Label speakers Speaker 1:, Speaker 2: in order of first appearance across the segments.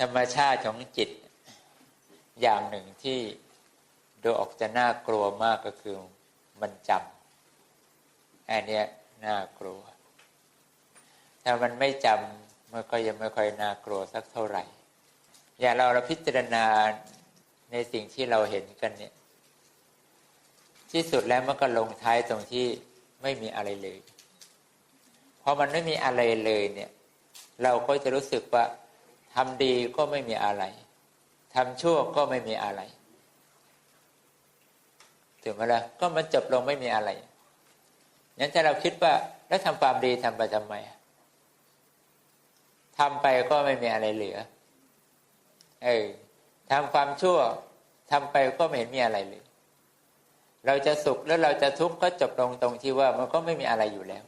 Speaker 1: ธรรมชาติของจิต อย่างหนึ่งที่ดูออกจะน่ากลัวมากก็คือมันจำอันนี้น่ากลัว ถ้ามันไม่จำมันก็ยังไม่ค่อยน่ากลัวสักเท่าไหร่ อย่างเราเราพิจารณาในสิ่งที่เราเห็นกันเนี่ย ที่สุดแล้วมันก็ลงท้ายตรงที่ไม่มีอะไรเลยพอมันไม่มีอะไรเลยเนี่ย เราก็จะรู้สึกว่า ทำดีก็ไม่มีอะไรทำชั่วก็ไม่มีอะไร ถึงเวลาก็มันจบลงไม่มีอะไรงั้นถ้าเราคิดว่าแล้วทำความดีทำไปทำไมทำไปก็ไม่มีอะไรเหลือ เออทำความชั่วทำไปก็ไม่เห็นมีอะไรเลย เราจะสุขแล้วเราจะทุกข์ก็จบลงตรงที่ว่ามันก็ไม่มีอะไรอยู่แล้ว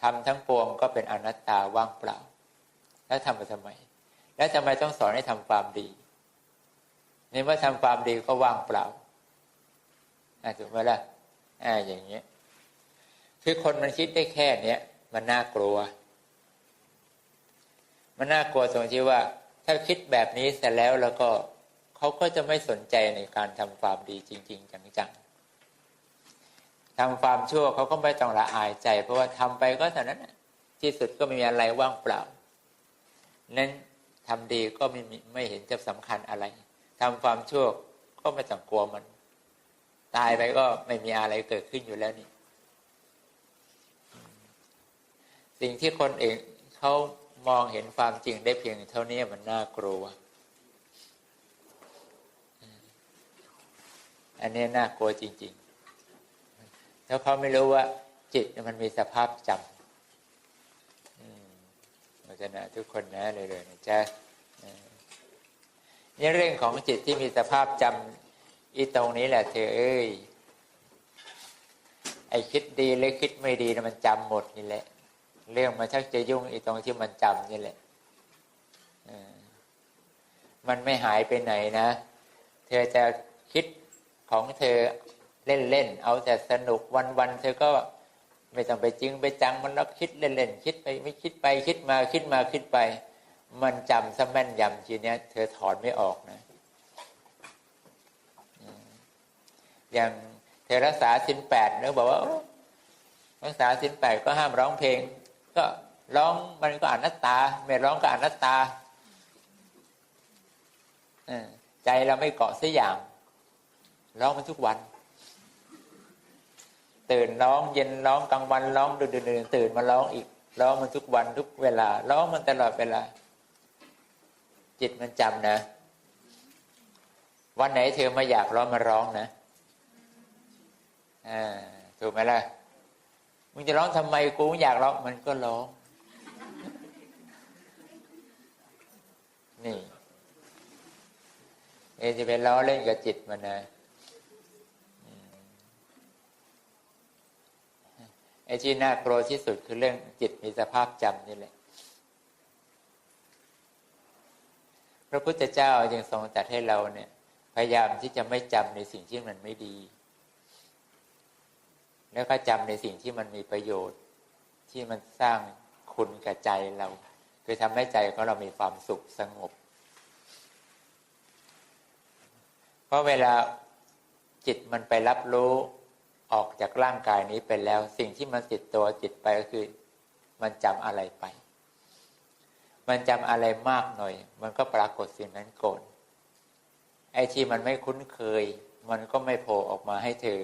Speaker 1: ทำทั้งปวงก็เป็นอนัตตาว่างเปล่า แล้วทำไปทำไม แล้วทำไมต้องสอนให้ทำความดีในเมื่อทำความดีก็ว่างเปล่าถูกไหมล่ะอ่าอย่างเงี้ย คือคนมันคิดได้แค่เนี้ยมันน่ากลัว มันน่ากลัวตรงที่ว่า ถ้าคิดแบบนี้เสร็จแล้วแล้วก็เขาก็จะไม่สนใจในการทำความดีจริง ๆ จังๆทำความชั่วเขาก็ไม่ต้องละอายใจ เพราะว่าทำไปก็เท่านั้นที่สุดก็ไม่มีอะไรว่างเปล่า นั้นทำดีก็ไม่ไม่เห็นจะสำคัญอะไรทำความชั่วก็ไม่ต้องกลัวมัน ตายไปก็ไม่มีอะไรเกิดขึ้นอยู่แล้วนี่ สิ่งที่คนเองเขามองเห็นความจริงได้เพียงเท่านี้มันน่ากลัว อันนี้น่ากลัวจริงๆถ้าเขาไม่รู้ว่า จิตมันมีสภาพจำ เราทุกคนนะเลยเลยนะจ๊ะนี่เรื่องของจิตที่มีสภาพจำอีตรงนี้แหละเธอเอ้ยไอคิดดีหรือคิดไม่ดีนะมันจำหมดนี่แหละ เรื่องมันชักจะยุ่งอีตรงที่มันจำนี่แหละมันไม่หายไปไหนนะ เธอจะคิดของเธอเล่นๆ เอาแต่สนุกวันๆ เธอก็ ไม่ต้องไปจริงไปจังมันแล้วคิดเล่นๆคิดไปไม่คิดไปคิดมาคิดมาคิดไป มันจำซะแม่นยำทีเนี้ยเธอถอนไม่ออกนะอย่างเธอรักษาสินแปดเนื้อบอกว่ารักษาสินแปดก็ห้ามร้องเพลง ก็ร้องมันก็อนัตตา ไม่ร้องก็อนัตตาใจเราไม่เกาะสักอย่างร้องมันทุกวัน ตื่นร้องเย็นร้องกลางวันร้องดึกดื่นตื่นมาร้องอีกร้องมันทุกวันทุกเวลาร้องมันตลอดเวลา จิตมันจำนะ วันไหนเธอมาอยากร้องมาร้องนะอ่าถูกไหมล่ะมึงจะร้องทำไมกูอยากร้องมันก็ร้อง นี่เอจะไปล้อเล่นกับจิตมันนะ ไอ้ที่น่ากลัวที่สุดคือเรื่องจิตมีสภาพจำนี่แหละ พระพุทธเจ้าจึงทรงตัดให้เราเนี่ย พยายามที่จะไม่จำในสิ่งที่มันไม่ดี แล้วก็จำในสิ่งที่มันมีประโยชน์ ที่มันสร้างคุณกับใจเรา คือทำให้ใจของเรามีความสุขสงบ เพราะเวลาจิตมันไปรับรู้ ออกจากร่างกายนี้ไปแล้ว สิ่งที่มันติดตัวจิตไปก็คือ มันจำอะไรไป มันจำอะไรมากหน่อย มันก็ปรากฏสิ่งนั้นโกรธไอ้ที่มันไม่คุ้นเคย มันก็ไม่โผล่ออกมาให้เธอ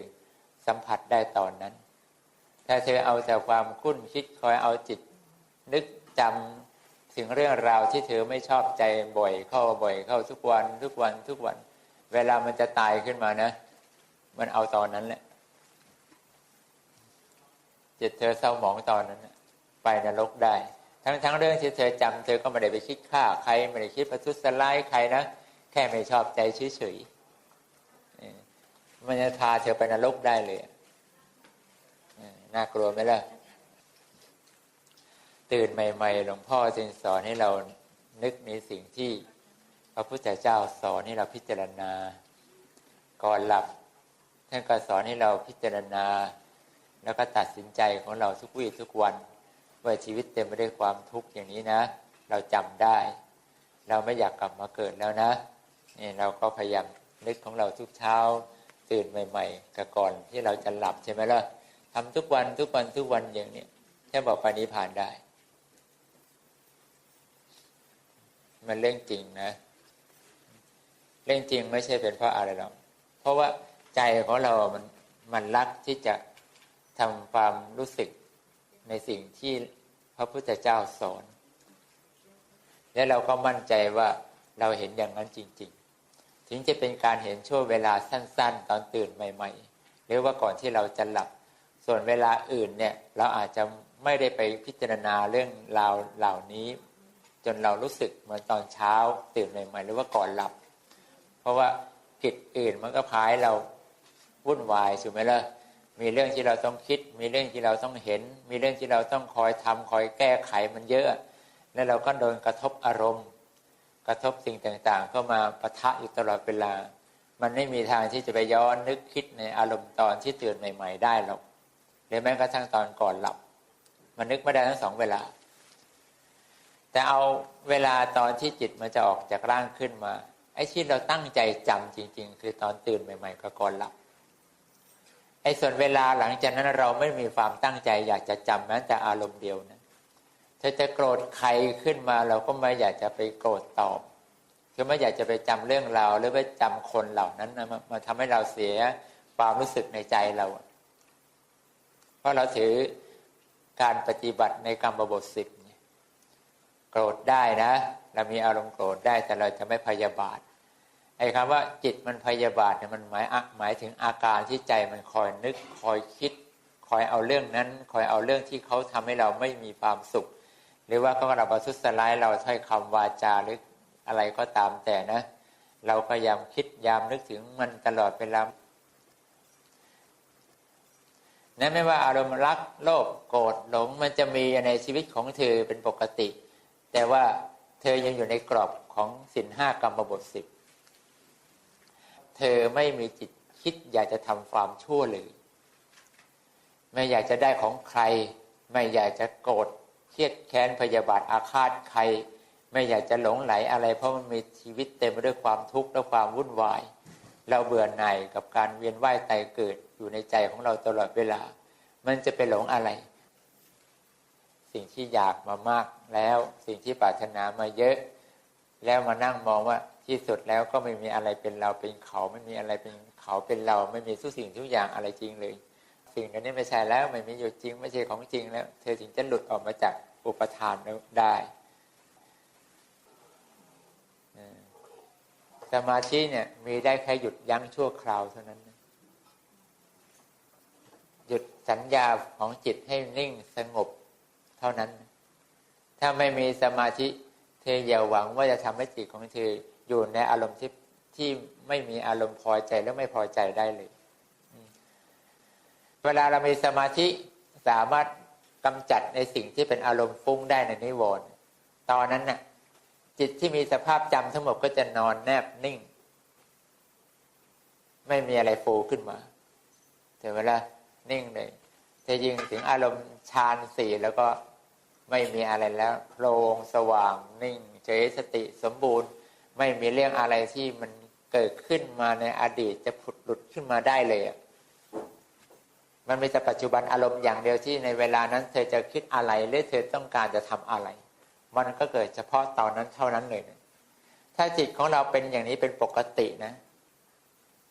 Speaker 1: สัมผัสได้ตอนนั้น ถ้าเธอเอาแต่ความคุ้นคิดคอยเอาจิต นึกจำถึงเรื่องราวที่เธอไม่ชอบใจบ่อยเข้าบ่อยเข้าทุกวันทุกวันทุกวัน เวลามันจะตายขึ้นมานะ มันเอาตอนนั้นแหละ จิตเธอเศร้าหมองตอนนั้นไปนรกได้ ทั้งทั้งเรื่องที่เธอจำเธอก็ไม่ได้ไปคิดฆ่าใครไม่ได้คิดประทุษร้ายใครนะแค่ไม่ชอบใจเฉยๆมันจะพาเธอไปนรกได้เลยน่ากลัวไหมล่ะตื่นใหม่ๆหลวงพ่อจึงสอนให้เรานึกในสิ่งที่พระพุทธเจ้าสอนให้เราพิจารณา ก่อนหลับท่านก็สอนให้เราพิจารณา แล้วก็ตัดสินใจของเราทุกวี่ทุกวันว่าชีวิตเต็มไปด้วยความทุกข์อย่างนี้นะ เราจำได้ เราไม่อยากกลับมาเกิดแล้วนะนี่เราก็พยายามนึกของเราทุกเช้าตื่นใหม่ ๆกับก่อนที่เราจะหลับใช่ไหมล่ะทำทุกวันทุกวันทุกวันอย่างนี้แค่บอกไปนี้ผ่านได้ มันเรื่องจริงนะเรื่องจริงไม่ใช่เป็นเพราะอะไรหรอกเพราะว่าใจของเรา มันมันรักที่จะ ทำความรู้สึกในสิ่งที่พระพุทธเจ้าสอน และเราก็มั่นใจว่าเราเห็นอย่างนั้นจริง ๆ ถึงจะเป็นการเห็นช่วงเวลาสั้น ๆ ตอนตื่นใหม่ ๆ หรือว่าก่อนที่เราจะหลับ ส่วนเวลาอื่นเนี่ย เราอาจจะไม่ได้ไปพิจารณาเรื่องราวเหล่านี้ จนเรารู้สึกเหมือนตอนเช้าตื่นใหม่ ๆ หรือว่าก่อนหลับ เพราะว่ากิจอื่นมันก็พายเราวุ่นวายใช่ไหมล่ะ มีเรื่องที่เราต้องคิด มีเรื่องที่เราต้องเห็น มีเรื่องที่เราต้องคอยทำคอยแก้ไขมันเยอะ แล้วเราก็โดนกระทบอารมณ์ กระทบสิ่งต่างๆ เข้ามาปะทะอยู่ตลอดเวลา มันไม่มีทางที่จะไปย้อนนึกคิดในอารมณ์ตอนที่ตื่นใหม่ ๆ ได้หรอกหรือแม้กระทั่งตอนก่อนหลับ มันนึกไม่ได้ทั้งสองเวลา แต่เอาเวลาตอนที่จิตมันจะออกจากร่างขึ้นมาไอ้ที่เราตั้งใจจำจริง ๆ คือตอนตื่นใหม่ ๆกับก่อนหลับ ไอ้ส่วนเวลาหลังจากนั้นเราไม่มีความตั้งใจ อยากจะจำแม้แต่อารมณ์เดียวนะถ้าจะโกรธใครขึ้นมาเราก็ไม่อยากจะไปโกรธตอบคือไม่อยากจะไปจำเรื่องราวหรือไปจำคนเหล่านั้นนะมาทำให้เราเสียความรู้สึกในใจเรา เพราะเราถือการปฏิบัติในกรรมบทสิบโกรธได้นะ เรามีอารมณ์โกรธได้แต่เราจะไม่พยาบาท ไอ้คำว่าจิตมันพยาบาทเนี่ยมันหมายหมายถึงอาการที่ใจมันคอยนึกคอยคิด คอยเอาเรื่องนั้น คอยเอาเรื่องที่เขาทำให้เราไม่มีความสุข หรือว่าเขาเราประทุษร้ายเราถ้อยคำวาจาหรืออะไรก็ตามแต่นะ เราพยายามคิดยามนึกถึงมันตลอดเวลานั่นไม่ว่าอารมณ์รักโลภโกรธหลงมันจะมีในชีวิตของเธอเป็นปกติ แต่ว่าเธอยังอยู่ในกรอบของสินห้ากรรมบทสิบ เธอไม่มีจิตคิดอยากจะทำความชั่วเลย ไม่อยากจะได้ของใคร ไม่อยากจะโกรธเครียดแค้นพยาบาทอาฆาตใคร ไม่อยากจะหลงไหลอะไรเพราะมันมีชีวิตเต็มไปด้วยความทุกข์และความวุ่นวาย เราเบื่อหน่ายกับการเวียนว่ายตายเกิดอยู่ในใจของเราตลอดเวลา มันจะไปหลงอะไร สิ่งที่อยากมามากแล้วสิ่งที่ปรารถนามาเยอะ แล้วมานั่งมองว่า ที่สุดแล้วก็ไม่มีอะไรเป็นเราเป็นเขาไม่มีอะไรเป็นเขาเป็นเรา ไม่มีทุกสิ่งทุกอย่างอะไรจริงเลย สิ่งนี้ไม่ใช่แล้วไม่มีอยู่จริง ไม่ใช่ของจริงแล้ว เธอถึงจะหลุดออกมาจากอุปทานได้สมาธิเนี่ยมีได้แค่หยุดยั้งชั่วคราวเท่านั้น หยุดสัญญาของจิตให้นิ่งสงบเท่านั้น ถ้าไม่มีสมาธิ เธออย่าหวังว่าจะทำให้จิตของเธอ อยู่ในอารมณ์ที่ที่ไม่มีอารมณ์พอใจและไม่พอใจได้เลย เวลาเรามีสมาธิสามารถกำจัดในสิ่งที่เป็นอารมณ์ฟุ้งได้ในนิวรณ์ตอนนั้นน่ะ จิตที่มีสภาพจำทั้งหมดก็จะนอนแนบนิ่ง ไม่มีอะไรฟูขึ้นมาแต่เวลานิ่งเลยจะยิงถึงอารมณ์ฌานสี่แล้วก็ไม่มีอะไรแล้วโปร่งสว่างนิ่ง เฉยสติสมบูรณ์ ไม่มีเรื่องอะไรที่มันเกิดขึ้นมาในอดีตจะผุดหลุดขึ้นมาได้เลยมันมีแต่ปัจจุบันอารมณ์อย่างเดียวที่ในเวลานั้น เธอจะคิดอะไรหรือเธอต้องการจะทำอะไร มันก็เกิดเฉพาะตอนนั้นเท่านั้นเลยนะถ้าจิตของเราเป็นอย่างนี้เป็นปกตินะ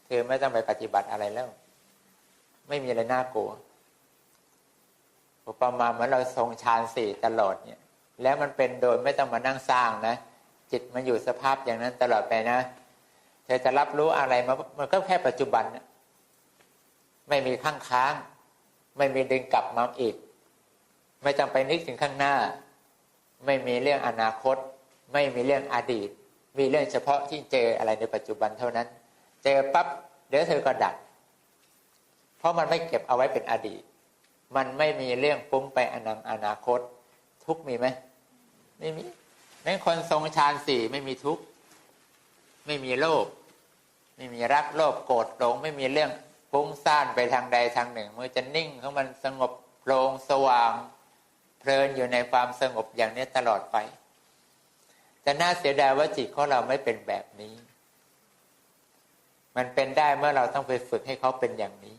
Speaker 1: เธอไม่ต้องไปปฏิบัติอะไรแล้ว ไม่มีอะไรน่ากลัวอุปมาเหมือนเราทรงฌานสี่ตลอดเนี่ย แล้วมันเป็นโดยไม่ต้องมานั่งสร้างนะ จิตมันอยู่สภาพอย่างนั้นตลอดไปนะเธอจะรับรู้อะไรมามันก็แค่ปัจจุบัน ไม่มีข้างค้าง ไม่มีดึงกลับมาอีก ไม่จำไปนึกถึงข้างหน้า ไม่มีเรื่องอนาคต ไม่มีเรื่องอดีต มีเรื่องเฉพาะที่เจออะไรในปัจจุบันเท่านั้น เจอปั๊บเดี๋ยวเธอก็ดับเพราะมันไม่เก็บเอาไว้เป็นอดีต มันไม่มีเรื่องฟุ้งไปอนาอนาคต ทุกมีไหมไม่มี แม้คนทรงฌานสี่ไม่มีทุกข์ไม่มีโลภไม่มีรักโลภโกรธหลงไม่มีเรื่องฟุ้งซ่านไปทางใดทางหนึ่งมันจะนิ่งของมันสงบโปร่งสว่างเพลินอยู่ในความสงบอย่างนี้ตลอดไป แต่น่าเสียดายว่าจิตของเราไม่เป็นแบบนี้ มันเป็นได้เมื่อเราต้องไปฝึกให้เขาเป็นอย่างนี้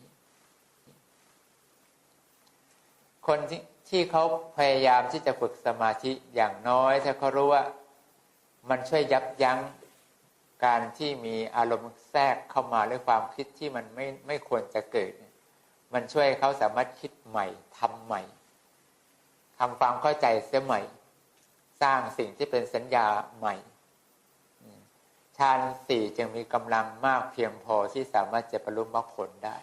Speaker 1: คนที่ ที่เขาพยายามที่จะฝึกสมาธิอย่างน้อย ถ้าเขารู้ว่ามันช่วยยับยั้งการที่มีอารมณ์แทรกเข้ามาด้วยความคิดที่มันไม่ไม่ควรจะเกิด มันช่วยเขาสามารถคิดใหม่ทำใหม่ทำความเข้าใจเสียใหม่ สร้างสิ่งที่เป็นสัญญาใหม่ฌานสี่จึงมีกำลังมากเพียงพอที่สามารถจะบรรลุมรรคผลได้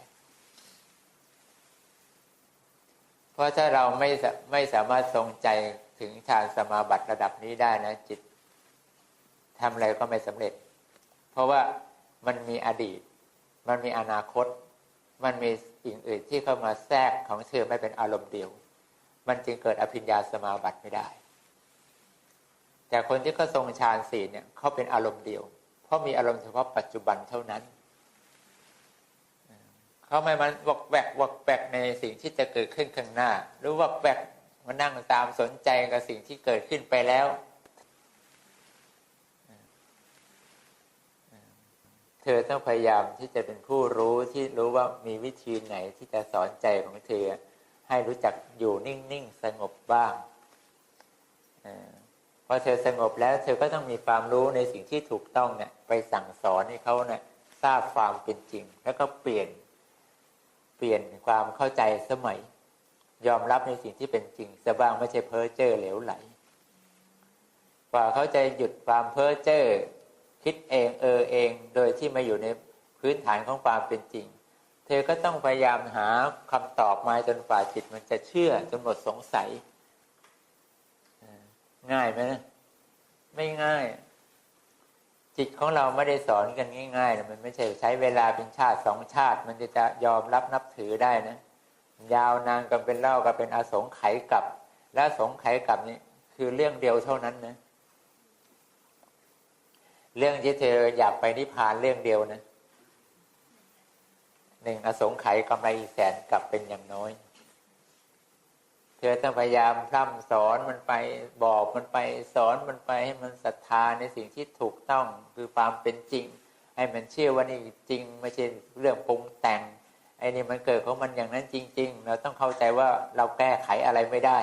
Speaker 1: เพราะถ้าเราไม่ไม่สามารถทรงใจถึงฌานสมาบัติระดับนี้ได้นะ จิตทำอะไรก็ไม่สำเร็จ เพราะว่ามันมีอดีต มันมีอนาคต มันมีสิ่งอื่นที่เข้ามาแทรกของเธอไม่เป็นอารมณ์เดียว มันจึงเกิดอภิญญาสมาบัติไม่ได้ แต่คนที่เขาทรงฌานสี่เนี่ยเขาเป็นอารมณ์เดียว เพราะมีอารมณ์เฉพาะปัจจุบันเท่านั้น เขาไม่มันวกแวกวกแวกในสิ่งที่จะเกิดขึ้นข้างหน้า หรือวกแวกมานั่งตามสนใจกับสิ่งที่เกิดขึ้นไปแล้วเธอต้องพยายามที่จะเป็นผู้รู้ที่รู้ว่ามีวิธีไหนที่จะสอนใจของเธอ ให้รู้จักอยู่นิ่ง ๆ สงบบ้างพอเธอสงบแล้วเธอก็ต้องมีความรู้ในสิ่งที่ถูกต้องเนี่ยไปสั่งสอนให้เขาเนี่ยทราบความเป็นจริง แล้วก็เปลี่ยน ปลี่ยนความเข้าใจสมัย ยอมรับในสิ่งที่เป็นจริงสบ้างไม่ใช่เพ้อเจ้อเหลวไหล กว่าเขาจะหยุดความเพ้อเจ้อคิดเองเออเองโดยที่ม่อยู่ในพื้นฐานของความเป็นจริง เธอก็ต้องพยายามหาคำตอบมาจนฝ่าจิตมันจะเชื่อจนหมดสงสัย ง่ายไหมนะ ไม่ง่าย จิตของเราไม่ได้สอนกันง่ายๆนะมันไม่ใช่ใช้เวลาเป็นชาติสองชาติ มันจะจะยอมรับนับถือได้นะยาวนานกันเป็นเล่ากันเป็นอสงไขยกับ และสงไขยกับนี่คือเรื่องเดียวเท่านั้นนะเรื่องที่เธออยากไปนิพพานเรื่องเดียวนะหนึ่งอสงไขยกำไรแสนกลับเป็นอย่างน้อย ธอต้องพยายามพร่ำสอนมันไปบอกมันไปสอนมันไปให้มันศรัทธาในสิ่งที่ถูกต้องคือความเป็นจริง ให้มันเชื่อว่านี่จริงไม่ใช่เรื่องปรุงแต่งไอ้นี่มันเกิดของมันอย่างนั้นจริง ๆ เราต้องเข้าใจว่าเราแก้ไขอะไรไม่ได้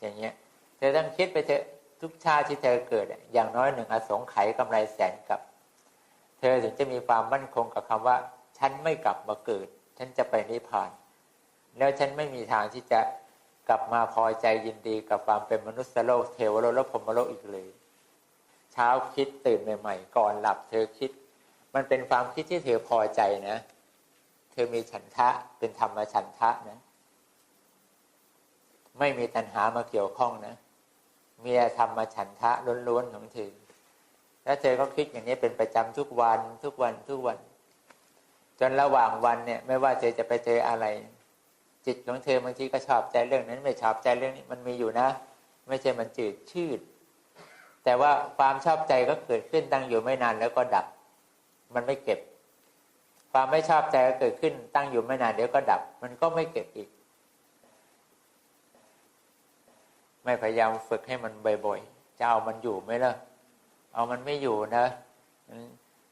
Speaker 1: อย่างเงี้ยเธอต้องคิดไปเถอะทุกชาติที่เธอเกิดอย่างน้อยหนึ่งอสงไขยกำไรแสนกับ เธอถึงจะมีความมั่นคงกับคำว่า ฉันไม่กลับมาเกิด ฉันจะไปนิพพาน แล้วฉันไม่มีทางที่จะกลับมาพอใจยินดีกับความเป็นมนุษย์โลกเทวโลกและพรมโลกอีกเลย เช้าคิดตื่นใหม่ๆ ก่อนหลับเธอคิด มันเป็นความคิดที่เธอพอใจนะ เธอมีฉันทะเป็นธรรมฉันทะนะ ไม่มีตัณหามาเกี่ยวข้องนะมีธรรมฉันทะล้วนๆของเธอแล้วเธอก็คิดอย่างนี้เป็นประจำทุกวันทุกวันทุกวัน จนระหว่างวันเนี่ย ไม่ว่าเธอจะไปเจออะไร จิตของเธอบางทีก็ชอบใจเรื่องนั้น ไม่ชอบใจเรื่องนี้มันมีอยู่นะ ไม่ใช่มันจืดชืด แต่ว่าความชอบใจก็เกิดขึ้นตั้งอยู่ไม่นานแล้วก็ดับ มันไม่เก็บ ความไม่ชอบใจก็เกิดขึ้นตั้งอยู่ไม่นานเดี๋ยวก็ดับ มันก็ไม่เก็บอีก ไม่พยายามฝึกให้มันบ่อยๆจะเอามันอยู่ไหมล่ะเอามันไม่อยู่นะ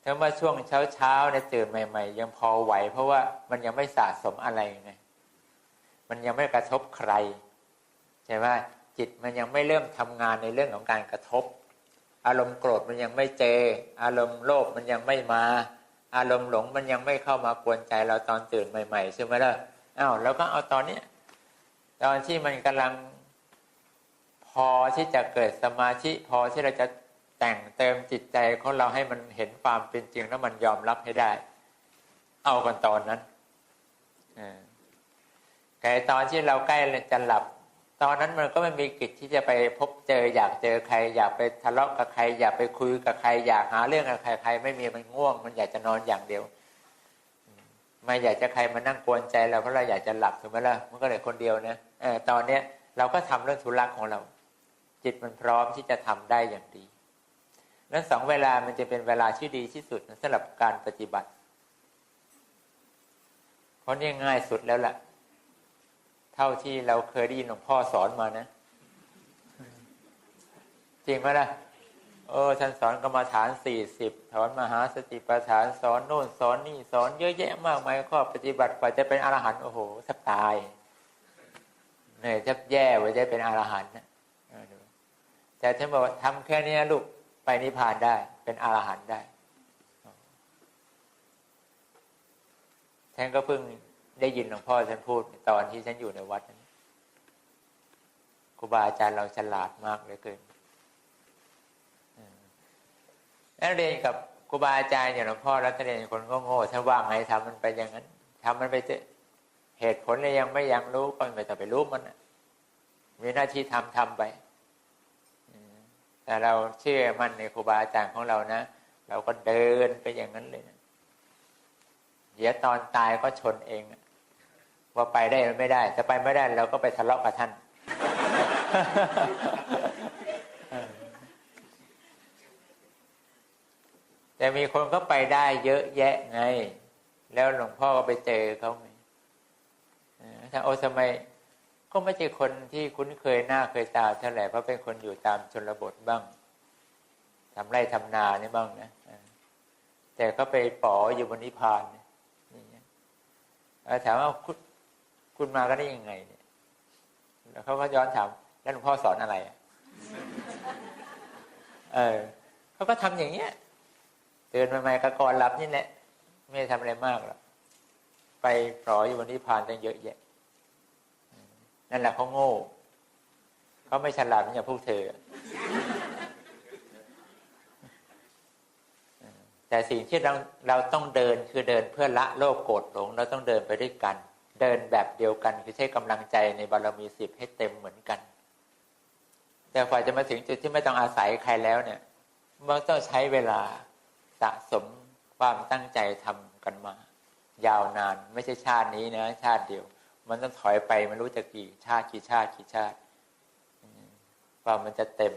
Speaker 1: ถ้าว่าช่วงเช้าๆในตื่นใหม่ ๆ ยังพอไหว เพราะว่ามันยังไม่สะสมอะไรไง มันยังไม่กระทบใครใช่ไหมจิตมันยังไม่เริ่มทำงานในเรื่องของการกระทบ อารมณ์โกรธมันยังไม่เจ อารมณ์โลภมันยังไม่มา อารมณ์หลงมันยังไม่เข้ามากวนใจเราตอนตื่นใหม่ๆใช่ไหมล่ะอ้าวแล้วก็เอาตอนนี้ตอนที่มันกำลังพอที่จะเกิดสมาธิพอที่เราจะแต่งเติมจิตใจของเราให้มันเห็นความเป็นจริงแล้วมันยอมรับให้ได้ เอากันตอนนั้นไก่ตอนที่เราใกล้จะหลับ ตอนนั้นมันก็ไม่มีกิจที่จะไปพบเจออยากเจอใคร อยากไปทะเลาะกับใคร อยากไปคุยกับใคร อยากหาเรื่องกับใครใคร ไม่มีมันง่วง มันอยากจะนอนอย่างเดียวไม่อยากจะใครมานั่งกวนใจเราเพราะเราอยากจะหลับถูกไหมล่ะมันก็เลยคนเดียวนะเออตอนเนี้ยเราก็ทำเรื่องธุระของเรา จิตมันพร้อมที่จะทำได้อย่างดีนั้นสองเวลามันจะเป็นเวลาที่ดีที่สุดสำหรับการปฏิบัติเพราะนี่ง่ายสุดแล้วล่ะ เท่าที่เราเคยได้ยินหลวงพ่อสอนมานะ จริงไหมล่ะเออท่านสอนกรรมฐานสี่สิบถอนมหาสติปัฏฐานสอนโน่นสอนนี่สอนเยอะแยะมากมายข้อปฏิบัติกว่าจะเป็นอรหันต์โอ้โหแทบตายเหนื่อยแทบแย่กว่าจะเป็นอรหันต์นะแต่ท่านบอกว่าทำแค่นี้ลูกไปนิพพานได้ เป็นอรหันต์ได้ท่านก็เพิ่ง ได้ยินหลวงพ่อท่านพูดตอนที่ฉันอยู่ในวัดนั้นครูบาอาจารย์เราฉลาดมากเหลือเกินแล้วเรียนกับครูบาอาจารย์อย่างหลวงพ่อแล้วก็เรียนคนก็โง่ถ้าว่างไงทำมันไปอย่างนั้นทำมันไปเถอะเหตุผลเลยยังไม่ยังรู้ก็ไม่ต้องไปรู้มันมีหน้าที่ทำทำไปแต่เราเชื่อมั่นในครูบาอาจารย์ของเรานะเราก็เดินไปอย่างนั้นเลยนะเดี๋ยวตอนตายก็ชนเองอะ ว่าไปได้หรือไม่ได้ถ้าไปไม่ได้เราก็ไปทะเลาะกับท่าน แต่มีคนก็ไปได้เยอะแยะไง แล้วหลวงพ่อก็ไปเจอเขาไงเออถ้าโอ้ทำไมก็ไม่ใช่คนที่คุ้นเคยหน้าเคยตาเท่าไหร่เพราะเป็นคนอยู่ตามชนบทบ้างทำไร่ทำนานี่บ้างนะแต่ก็ไปป๋ออยู่บนนิพพานนี่ยอย่างถามว่า คุณมากันได้ยังไงเนี่ยแล้วเขาก็ย้อนถามแล้วหลวงพ่อสอนอะไร เออเขาก็ทำอย่างเงี้ยเตือนใหม่ๆก็ก่อนหลับนี่แหละไม่ได้ทำอะไรมากหรอกไปปล่อยอยู่บนนิพพานตั้งเยอะแยะนั่นแหละเขาโง่เขาไม่ฉลาดเหมือนอย่างพวกเธอ แต่สิ่งที่เราเราต้องเดินคือเดินเพื่อละโลภโกรธหลง เราต้องเดินไปด้วยกัน เดินแบบเดียวกันคือใช้กำลังใจในบารมีสิบให้เต็มเหมือนกัน แต่ฝ่ายจะมาถึงจุดที่ไม่ต้องอาศัยใครแล้วเนี่ยมันต้องใช้เวลาสะสมความตั้งใจทำกันมา ยาวนานไม่ใช่ชาตินี้นะชาติเดียว มันต้องถอยไปไม่รู้จะกี่ชาติกี่ชาติกี่ชาติว่ามันจะเต็ม